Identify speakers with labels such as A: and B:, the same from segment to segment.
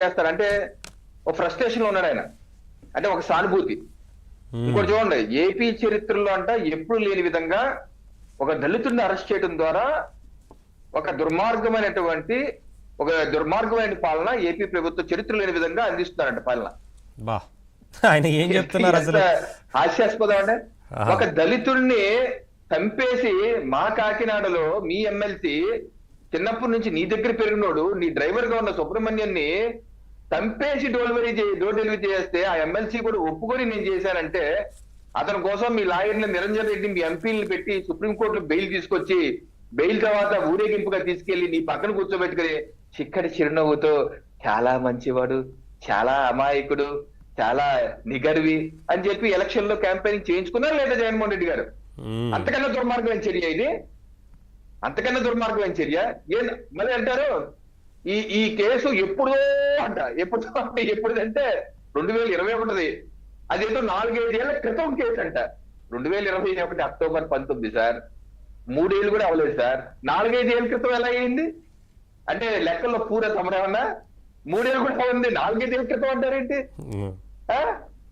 A: చేస్తారు. అంటే ఒక ఫ్రస్ట్రేషన్లో ఉన్నాడు ఆయన. అంటే ఒక సానుభూతి.
B: ఉమ్.
A: ఇంకోటి చూడండి. ఏపీ చరిత్రలో అంట ఎప్పుడు లేని విధంగా ఒక దళితుడిని అరెస్ట్ చేయడం ద్వారా ఒక దుర్మార్గమైనటువంటి ఒక దుర్మార్గమైన పాలన ఏపీ ప్రభుత్వ చరిత్ర లేని విధంగా అందిస్తున్నారంట పాలన.
B: ఆయన ఏం చెప్తున్నారు అసలు?
A: హాస్యాస్పదం అంటే
B: ఆహా.
A: ఒక దళితుడిని చంపేసి మా కాకినాడలో మీ ఎమ్మెల్సీ చిన్నప్పటి నుంచి నీ దగ్గర పెరిగినోడు నీ డ్రైవర్గా ఉన్న సుబ్రహ్మణ్యాన్ని చంపేసి డెలివరీ డోర్ డెలివరీ చేస్తే ఆ ఎమ్మెల్సీ కూడా ఒప్పుకొని నేను చేశానంటే అతని కోసం మీ లాయర్ని నిరంజన్ రెడ్డి మీ ఎంపీని పెట్టి సుప్రీంకోర్టులో బెయిల్ తీసుకొచ్చి బెయిల్ తర్వాత ఊరేగింపుగా తీసుకెళ్ళి నీ పక్కన కూర్చోబెట్టుకుని చిక్కటి చిరునవ్వుతో చాలా మంచివాడు చాలా అమాయకుడు చాలా నిగర్వి అని చెప్పి ఎలక్షన్లో క్యాంపెయినింగ్ చేయించుకున్నారు లేదా జగన్మోహన్ రెడ్డి గారు. అంతకన్నా దుర్మార్గమైన చర్య ఇది. అంతకన్నా దుర్మార్గమైన చర్య. ఏం మళ్ళీ అంటారు ఈ ఈ కేసు ఎప్పుడో అంట. ఎప్పుడు అంటే ఎప్పుడుదంటే రెండు వేల ఇరవై ఒకటిది. అదేదో నాలుగైదేళ్ళ క్రితం కేసు అంట రెండు వేల ఇరవై ఒకటి అక్టోబర్ పంతొమ్మిది సార్. మూడేళ్ళు కూడా అవ్వలేదు సార్. నాలుగైదేళ్ళ క్రితం ఎలా అయింది? అంటే లెక్కల్లో పూర తమరేమన్నా మూడేళ్ళు కూడా ఉంది నాలుగైదేళ్ళ క్రితం అంటారేంటి?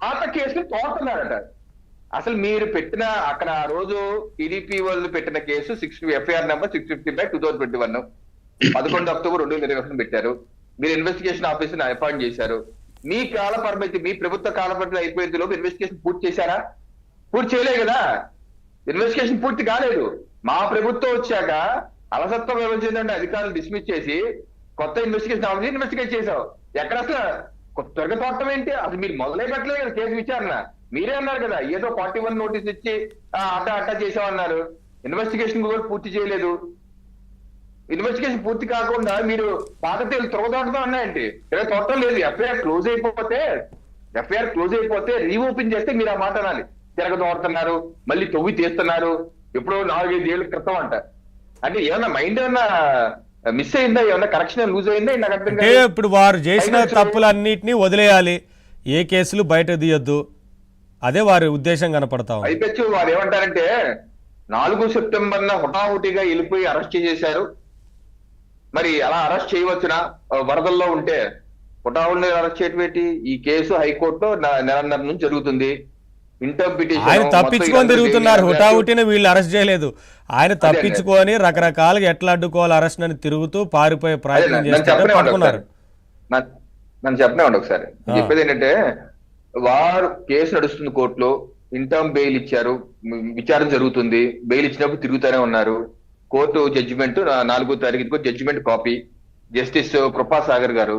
A: పాత కేసులు తోడుతున్నారట అసలు మీరు పెట్టిన అక్కడ ఆ రోజు టీడీపీ వాళ్ళు పెట్టిన case six FIR number six fifty by two thousand twenty one. పదకొండు అక్టోబర్ రెండు వేల ఇరవై ఒకటిన పెట్టారు. మీరు ఇన్వెస్టిగేషన్ ఆఫీసర్ అపాయింట్ చేశారు. మీ కాల పరిమితి మీ ప్రభుత్వ కాల పరిమితి అయిపోయేంత లోపు ఇన్వెస్టిగేషన్ పూర్తి చేశారా? పూర్తి చేయలేదు కదా. ఇన్వెస్టిగేషన్ పూర్తి కాలేదు. మా ప్రభుత్వం వచ్చాక అలసత్వం వ్యవహరించిందంటే అధికారులు డిస్మిస్ చేసి కొత్త ఇన్వెస్టిగేషన్ ఆఫీసర్ ఇన్వెస్టిగేట్ చేశావు. ఎక్కడ అసలు? కొత్త త్వరగా తోటం ఏంటి? అసలు మీరు మొదలే పెట్టలేదు కదా కేసు విచారణ. మీరే అన్నారు కదా ఏదో ఫార్టీ వన్ నోటీస్ ఇచ్చి ఆ, అట్ట అట్ట చేసామన్నారు ఇన్వెస్టిగేషన్ కూడా పూర్తి చేయలేదు. ఇన్వెస్టిగేషన్ పూర్తి కాకుండా మీరు పాత తేలు త్రొగదోటం అన్నాయండి. ఇలా తోటం లేదు ఎఫ్ఐఆర్ క్లోజ్ అయిపోతే ఎఫ్ఐఆర్ క్లోజ్ అయిపోతే రీఓపెన్ చేస్తే మీరు ఆ మాట అనాలి. తిరగదోడుతున్నారు మళ్ళీ తొవ్వి తీస్తున్నారు ఎప్పుడో నాలుగైదు ఏళ్ళ క్రితం అంట. అంటే ఏమన్నా మైండ్ ఏమన్నా మిస్ అయిందా? ఏమన్నా కరెక్షన్ లూజ్ అయిందా? నాకు అర్థం కాదు
B: ఇప్పుడు వారు చేసిన తప్పులన్నిటినీ వదిలేయాలి. ఏ కేసులు బయట తీయొద్దు. అదే వారి ఉద్దేశం కనపడతా
A: పైపెచ్చు వారు ఏమంటారంటే నాలుగు సెప్టెంబర్ న హుటాహుటిగా వెళ్ళిపోయి అరెస్ట్ చేశారు మరి అలా అరెస్ట్ చేయవచ్చునా? వరదల్లో ఉంటే హుటాహుటి అరెస్ట్ చేయటం ఏంటి? ఈ కేసు హైకోర్టులో న- నెలన్నర నుంచి జరుగుతుంది.
B: ఆయన తప్పించుకొని తిరుగుతున్నారు. హుటాహుటిన వీళ్ళు అరెస్ట్ చేయలేదు. ఆయన తప్పించుకొని రకరకాలుగా ఎట్లా అడ్డుకోవాలి అరెస్ట్ అని తిరుగుతూ పారిపోయే ప్రయత్నం
A: నన్ను
B: చేస్తే
A: చెప్పనే
B: పట్టుకున్నారు
A: నన్ను చెప్పనే ఉండు ఒకసారి. చెప్పేది ఏంటంటే వారు కేసు నడుస్తుంది కోర్టులో ఇంటర్మ్ బెయిల్ ఇచ్చారు విచారణ జరుగుతుంది బెయిల్ ఇచ్చినప్పుడు తిరుగుతూనే ఉన్నారు. కోర్టు జడ్జిమెంట్ నాలుగో తారీఖు జడ్జిమెంట్ కాపీ. జస్టిస్ కృపా సాగర్ గారు.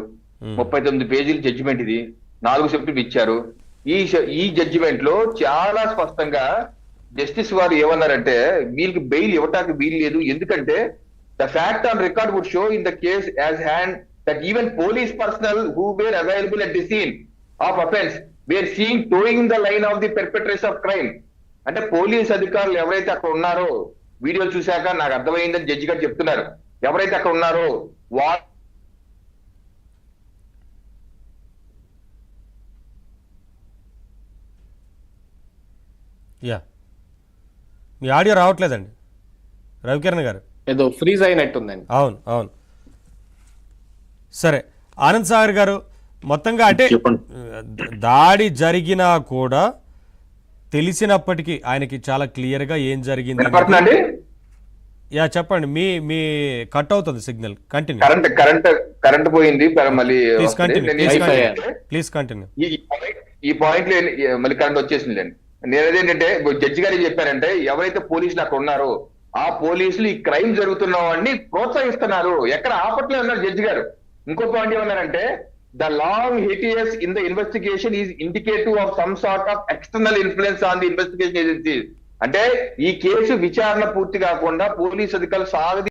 A: ముప్పై తొమ్మిది పేజీల జడ్జిమెంట్ ఇది. నాలుగు సెప్టెంబర్ ఇచ్చారు. ఈ ఈ జడ్జిమెంట్లో చాలా స్పష్టంగా జస్టిస్ వారు ఏమన్నారంటే వీళ్ళకి బెయిల్ ఇవ్వటానికి వీలు లేదు. ఎందుకంటే the fact on record would show in the case as hand that even police personnel who were available at the scene of offence were seen toeing the line of the perpetration of crime. అంటే police అధికారులు ఎవరైతే అక్కడ ఉన్నారో video చూశాక నాకు అర్థమైందని judge గారు చెప్తున్నారు. ఎవరైతే అక్కడ ఉన్నారో వా
B: యా. మీ ఆడియో రావట్లేదండి. రవికిరణ్ గారు.
C: ఏదో ఫ్రీజ్ అయినట్టుందండి.
B: అవును అవును. సరే ఆనంద్ సాగర్ గారు మొత్తంగా అంటే దాడి జరిగినా కూడా తెలిసినప్పటికీ ఆయనకి చాలా క్లియర్గా ఏం జరిగింది యా చెప్పండి. మీ మీ కట్ అవుతుంది signal. Continue.
A: Current current current పోయింది. మళ్ళీ
B: ప్లీజ్. కంటిన్యూ.
A: ఈ పాయింట్- మళ్ళీ కరెంట్ వచ్చేసింది లేండి నేను అదేంటంటే జడ్జి గారు చెప్పారంటే ఎవరైతే పోలీసులు అక్కడ ఉన్నారో ఆ పోలీసులు ఈ క్రైమ్ జరుగుతున్న వాడిని ప్రోత్సహిస్తున్నారు. ఎక్కడ ఆపట్లే ఉన్నారు జడ్జి గారు. ఇంకో పాయింట్ ఏమన్నారంటే the long hiatus in the investigation is indicative of some sort of external influence on the investigation agency అంటే ఈ కేసు విచారణ పూర్తి కాకుండా పోలీస్ అధికారులు సాగది